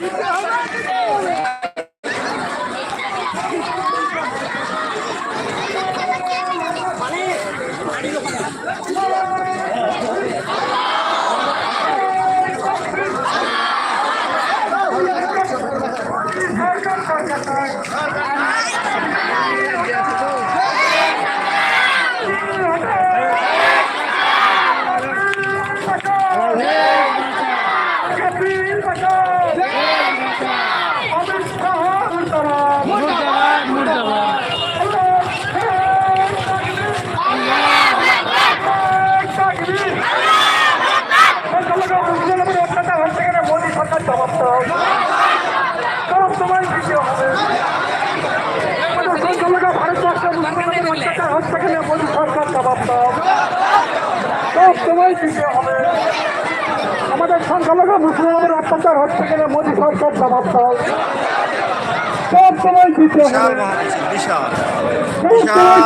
Yeah. হবে আমাদের সংখ্যালঘু মুসলমানের অত্যাচার হচ্ছে কিনা মোদী সরকার জবাব দাও সব সময় ভিডিও বিশাল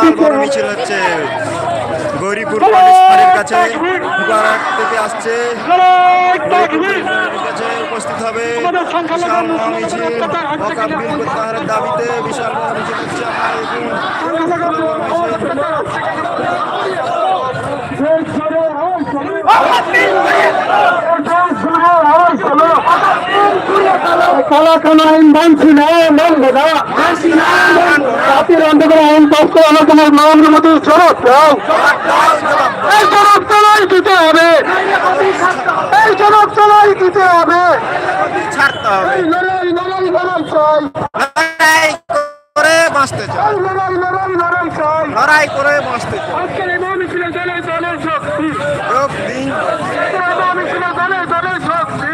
হবে মিছিল হচ্ছে গৌরীপুর কাছে। মুবারক থেকে আসছে। কাছে উপস্থিত হবে। বিশাল মহামিছিল মকাম প্রত্যাহারের দাবিতে বিশাল মহামিছিল হচ্ছে আমরা জাতির আন্দোলন আইন পাস করে এই জবাব তোলাই দিতে হবে এই জবাব তোলাই দিতে হবে লড়াই লড়াই লড়াই চাই করে বাঁচতে চাই লড়াই লড়াই লড়াই চাই লড়াই করে বাঁচতে চাই আজকের এই মহামিছিলে দলে দলে শক্তি যোগ দিন আজকের এই মহামিছিলে দলে দলে শক্তি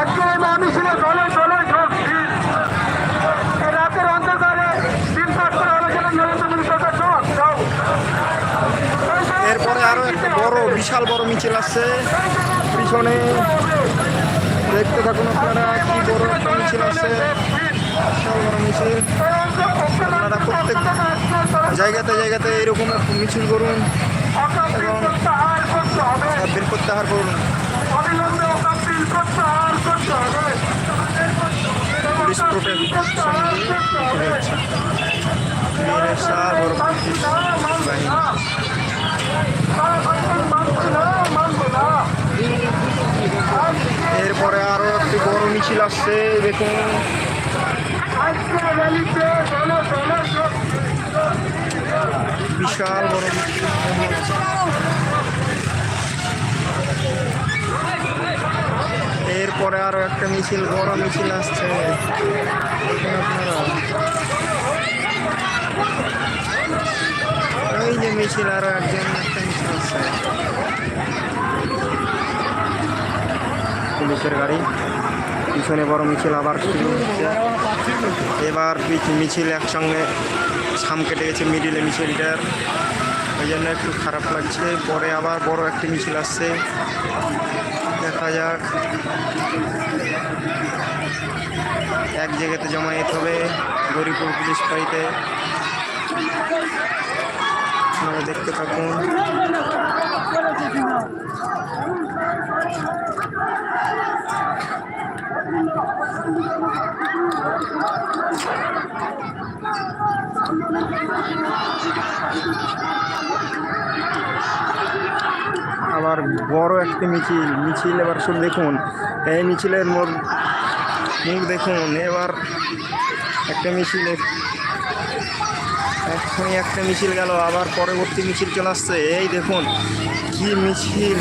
আজকের এই মহামিছিলে দলে দলে শক্তি এই রাতের অন্ধকারে দিন পাস করে আলোচনা নরেন্দ্র মোদী সরকার জবাব দাও এরপরে আরও একটা বড় বিশাল বড় মিছিল আসছে। পিছনে দেখতে থাকুন আপনারা কি বড় একটা মিছিল আসছে। মিছিল। আপনারা প্রত্যেক জায়গাতে জায়গাতে এরকম মিছিল করুন এবং বিল প্রত্যাহার করুন। এরপরে আরও একটি বড় মিছিল আসছে, দেখুন। বিশাল বড় মিছিল। এরপরে আরও একটা মিছিল, বড় মিছিল আসছে। এই যে মিছিল, আরও একজন একটা পুলিশের গাড়ি। পিছনে বড় মিছিল, আবার শুরু এবার মিছিল একসঙ্গে সাম কেটে গেছে মিডিলে মিছিলটার। ওই জন্য একটু খারাপ লাগছে। পরে আবার বড় একটি মিছিল আসছে। দেখা যাক। এক জায়গাতে জমায়েত হবে গরিপুর পুলিশ বাড়িতে। আপনারা দেখতে থাকুন। আবার বড় একটি মিছিল মিছিল এবার শুধু দেখুন, এই মিছিলের মোর মুখ দেখুন, এবার একটা মিছিল এখনই একটা মিছিল গেল, আবার পরবর্তী মিছিল চলে আসছে। এই দেখুন, কি মিছিল?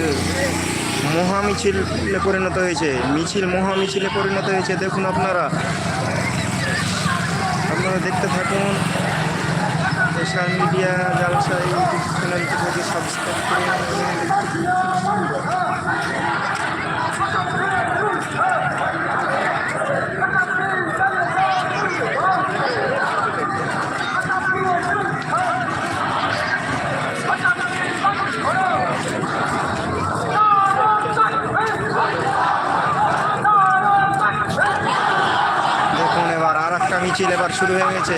মহা মিছিলে পরিণত হয়েছে। মিছিল মহা মিছিলে পরিণত হয়েছে, দেখুন আপনারা। আপনারা দেখতে থাকুন। সোশ্যাল মিডিয়া জালসা ইউটিউব চ্যানেলটিকে সাবস্ক্রাইব করে শুরু হয়ে গেছে।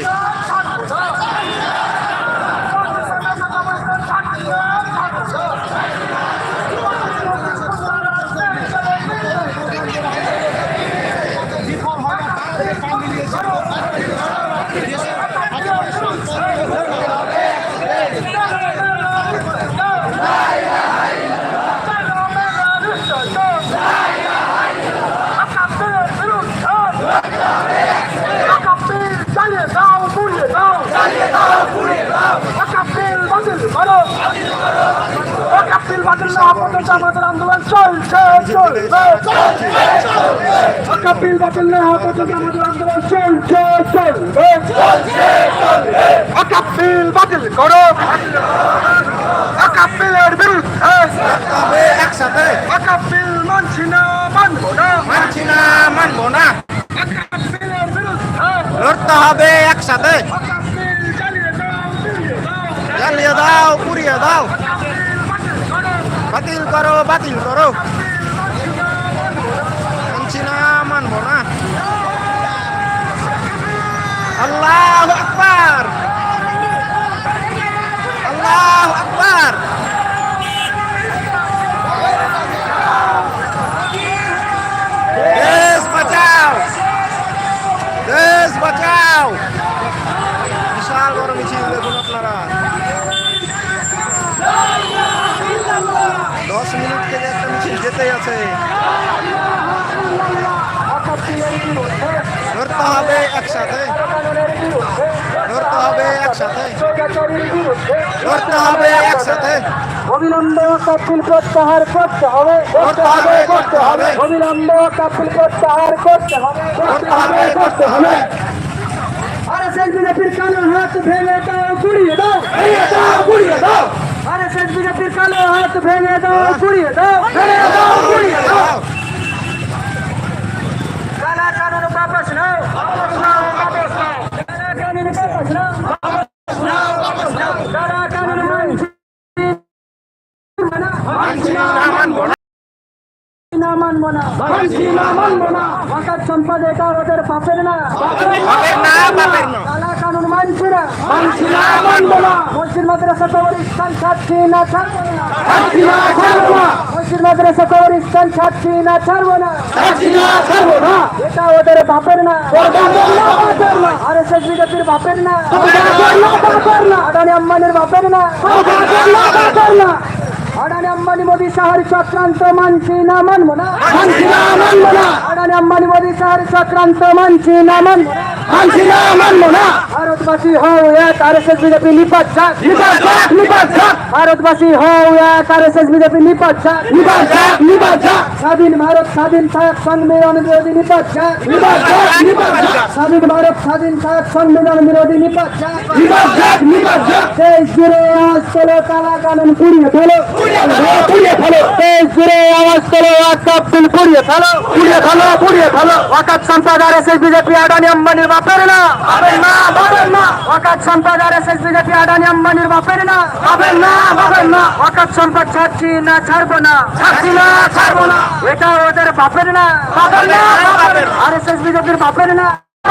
হওয়া পর্যন্ত আমাদের আন্দোলন চলছে চলবে হকাপ বিল বাতিল না হওয়া পর্যন্ত আমাদের আন্দোলন চলছে চলবে বাতিল করো হকাপ বিলের বিরুদ্ধে তবে একসাথে হকাপ বিল মানছি না মানবো না মানছি না মানবো না হকাপ বিলের বিরুদ্ধে লড়তে হবে একসাথে হকাপ বিল চালিয়ে দাও চালিয়ে দাও জ্বালিয়ে দাও পুড়িয়ে দাও বাতিল করো বাতিল করো বাতিল করো মানছি না মানবো না আল্লাহ আকবার আল্লাহ আকবার দেশ বাঁচাও দেশ বাঁচাও বিশাল বড় মিছিল দেখুন আপনারা দশ মিনিট থেকে একটা মিছিল যেতেই আছে হকাপ বিলের বিরুদ্ধে ধরতে হবে একসাথে কানুনের বিরুদ্ধে ধরতে হবে একসাথে স্বৈরাচারীর বিরুদ্ধে ধরতে হবে একসাথে অবিলম্বে কাপিল প্রত্যাহার করতে হবে। করতে হবে করতে হবে। অবিলম্বে কাপিল প্রত্যাহার করতে হবে। করতে হবে করতে হবে। আরে শেষ বিজেপির কালো হাত ভেঙে দাও গুড়িয়ে দাও। ভেঙে দাও গুড়িয়ে দাও। আরে শেষ বিজেপির কালো হাত ভেঙে দাও গুড়িয়ে দাও ভেঙে দাও গুড়িয়ে দাও। কালা কানুন বাপস নাও বাপস নাও বাপস নাও। কালা কানুন বাপস নাও বাপস নাও। বাপস নাও। কালা কানুন মানছি মানছি না মানবো না হঠাৎ সম্পদ ওদের বাপের না কালা আম্বানির বাপের না। বাপের না আদানি আম্বানি মোদী শাহর চক্রান্ত মানছি না মানব না। মানছি না মানব না। আডানি আম্বানি মোদী শাহর চক্রান্ত মানছি না মানব না। মানছি না মানবো না। ভারতবাসী হও এক আর এস এস বিজেপি নিপাত যাক নিপাত যাক নিপাত যাক ভারতবাসী হও এক আর এস এস বিজেপি নিপাত যাক নিপাত যাক নিপাত যাক স্বাধীন ভারত স্বাধীন থাক সংবিধান বিরোধী নিপাত যাক নিপাত যাক নিপাত যাক স্বাধীন ভারত স্বাধীন থাক সংবিধান বিরোধী নিপাত যাক নিপাত যাক নিপাত যাক দেশ জুড়ে আওয়াজ তোলো কালা কানুন পুড়িয়ে ফেলো। পুড়িয়ে ফেলো দেশ জুড়ে আওয়াজ তোলো ওয়াকাপ বিল পুড়িয়ে ফেলো পুড়িয়ে ফেলো। পুড়িয়ে ফেলো ওয়াকাপ সম্পদ R S S BJP Adani আম্বানির বাপের না বাপের না বাপের না ওয়াকাপ সম্পদ R S S BJP Adani আম্বানির বাপের না বাপের না বাপের না ওয়াকাপ সম্পদ ছাড়ছি না ছাড়বো না ছাড়ছি না ছাড়বো না এটা ওদের বাপের না বাপের না আর এস এস বিজেপির বাপের না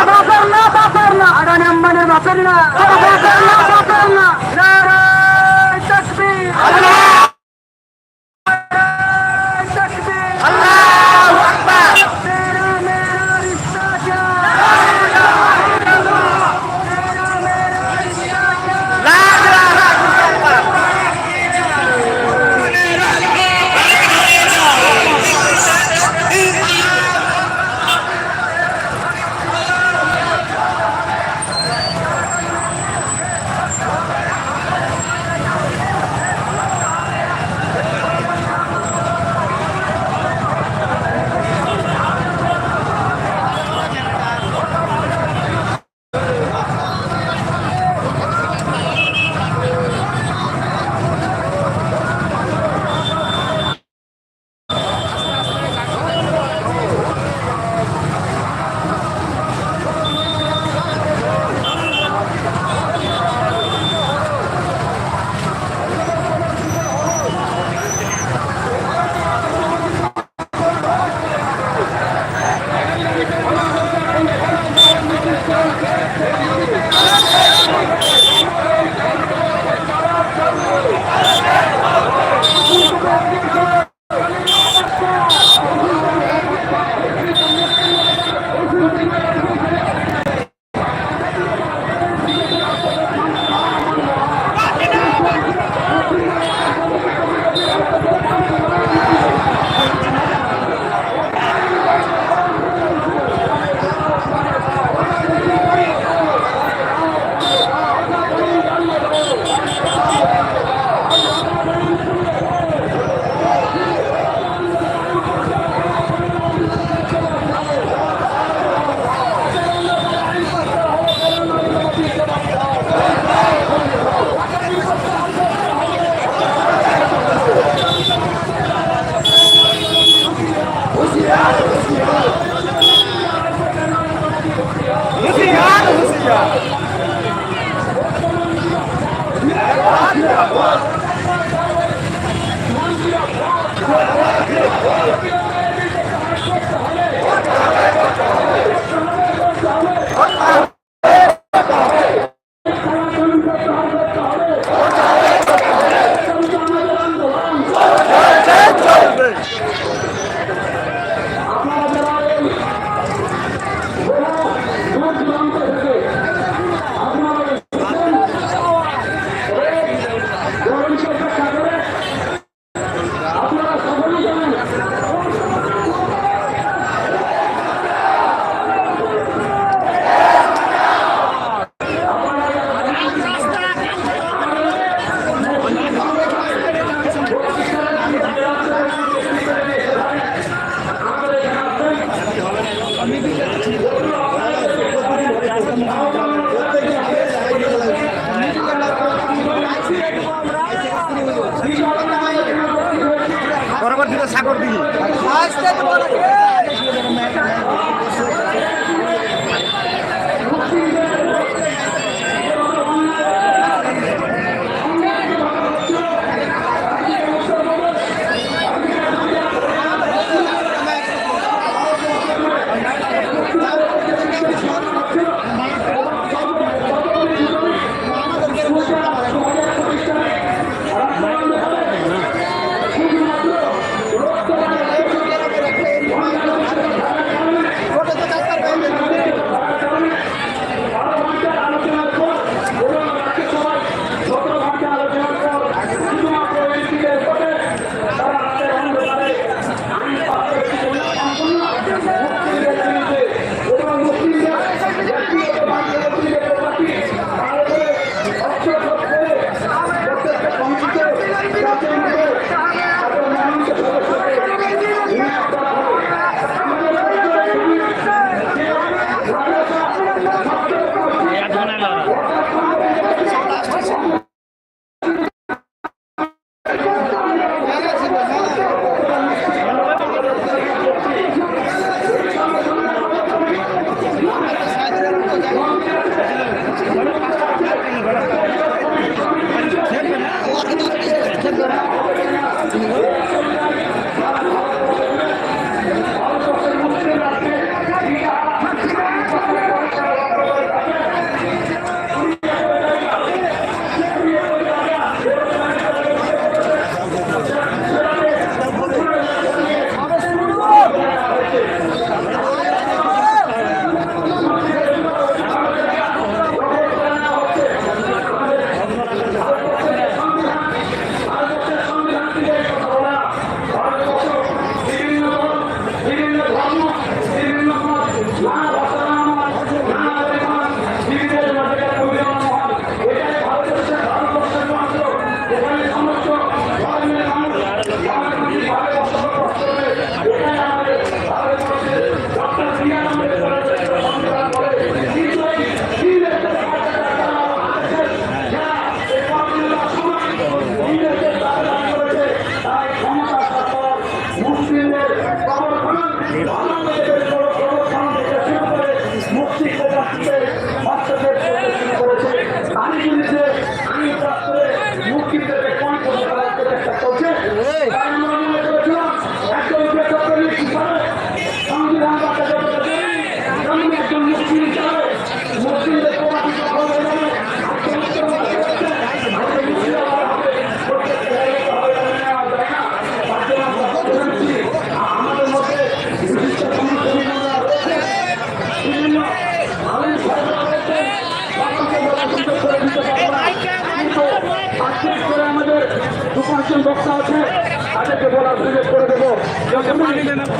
বাপের না বাপের না আদানি আম্বানির বাপের না বাপের না বাপের না নারায় তকবীর তকবীর Vai, vai. বরাবর দিকে সাগর দিকে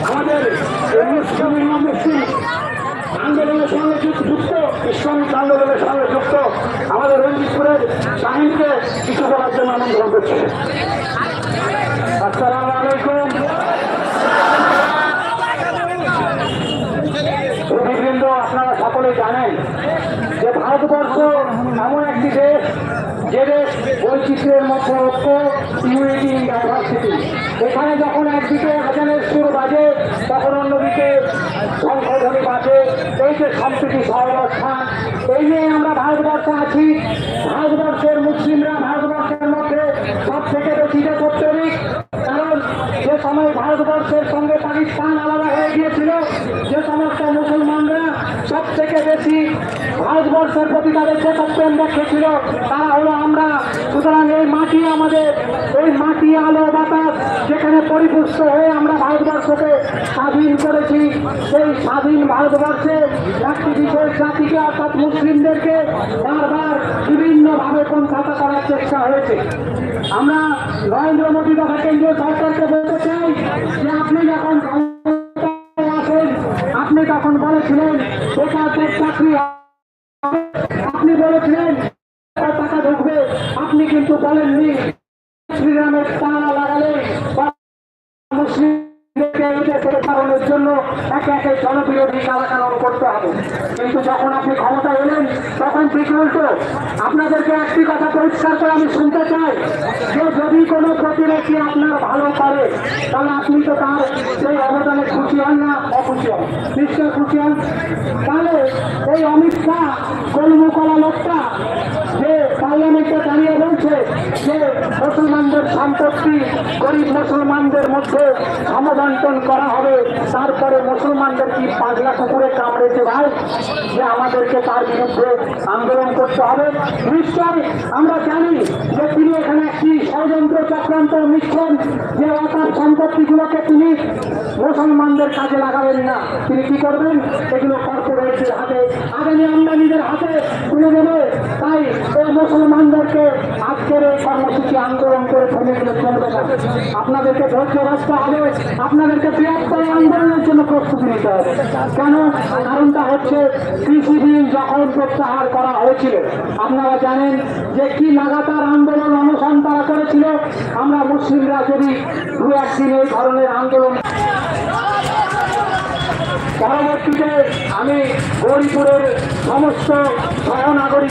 আমাদের আন্দোলনের সঙ্গে যুক্ত ইসলামিক আন্দোলনের সঙ্গে যুক্ত আমাদের রঞ্জিতপুরের শাহিনকে কিছু বলার জন্য আমন্ত্রণ করছে আসসালামু আলাইকুম আপনারা সকলে জানেন যে ভারতবর্ষ এমন একটি দেশ যে দেশ বৈচিত্র্যের মধ্যে ঐক্য ইউনিটি ইন ডাইভার্সিটি এখানে যখন একদিকে আজানের সুর বাজে, তখন অন্যদিকে সংশোধনী বাজে। এই যে সম্প্রীতি সহাবস্থান এই নিয়ে আমরা ভারতবর্ষে আছি। ভারতবর্ষের মুসলিমরা ভারতবর্ষের মধ্যে সব থেকে বেশি যে কর্তরিক কারণ যে সময় ভারতবর্ষের সঙ্গে পাকিস্তান আলাদা হয়ে গিয়েছিল যে সমস্ত মুসলমানরা সব থেকে বেশি ভারতবর্ষের প্রতি তাদের যে প্রেম দেখিয়েছিল তারা হলো আমরা সুতরাং এই মাটি আমাদের, এই মাটি, আলো, বাতাস, যেখানে পরিপুষ্ট হয়ে আমরা ভারতবর্ষকে স্বাধীন করেছি, সেই স্বাধীন ভারতবর্ষে একটি বিশেষ জাতিকে, অর্থাৎ মুসলিমদেরকে বারবার বিভিন্নভাবে পন্থাতা করার চেষ্টা হয়েছে আমরা নরেন্দ্র মোদী তথা কেন্দ্রীয় সরকারকে বলতে চাই যে আপনি যখন আপনি তখন বলেছিলেন বেকারদের চাকরি। আপনি বলেছিলেন টাকা ঢুকবে। আপনি কিন্তু বলেননি শ্রীরামের তারা লাগালে জন্য একে একে করতে হবে। কিন্তু যখন আপনি এলেন, তখন ঠিক আপনাদেরকে একটি কথা পরিষ্কার করে আমি শুনতে চাই, যে যদি কোনো প্রতিবেশী আপনার ভালো করে তাহলে আপনি তো তার সেই অবদানে খুশি হন না অখুশি হন। নিশ্চয় খুশি হন? তাহলে এই অমিত শাহ কলমুকলা লোকটা, যে পার্লামেন্টে দাঁড়িয়ে বলছে যে মুসলমানদের সম্পত্তি, গরিব মুসলমানদের মধ্যে সমবন্টন করা হবে। তারপরে মুসলমানদের কি পাগলা কুকুরে কামড়েছে ভাই? যে আমাদেরকে তার বিরুদ্ধে আন্দোলন করতে হবে। নিশ্চয় আমরা জানি যে তিনি এখানে একটি ষড়যন্ত্র চক্রান্ত মিশ্রণ, যে অর্থাৎ সম্পত্তিগুলোকে তিনি মুসলমানদের কাজে লাগাবেন না। তিনি কি করবেন? এগুলো কর্মসূচি আন্দোলন করে আপনাদেরকে ধৈর্য হবে, আপনাদেরকে বৃহত্তর আন্দোলনের জন্য প্রস্তুতি নিতে হবে। কেন? কারণটা হচ্ছে কৃষি বিল যখন প্রত্যাহার করা হয়েছিল, আপনারা জানেন যে কি লাগাতার আন্দোলন অনশন তারা করেছিল। আমরা মুসলিমরা যদি দু একদিন এই ধরনের আন্দোলন পরবর্তীতে আমি গৌরীপুরের সমস্ত সহনাগরিক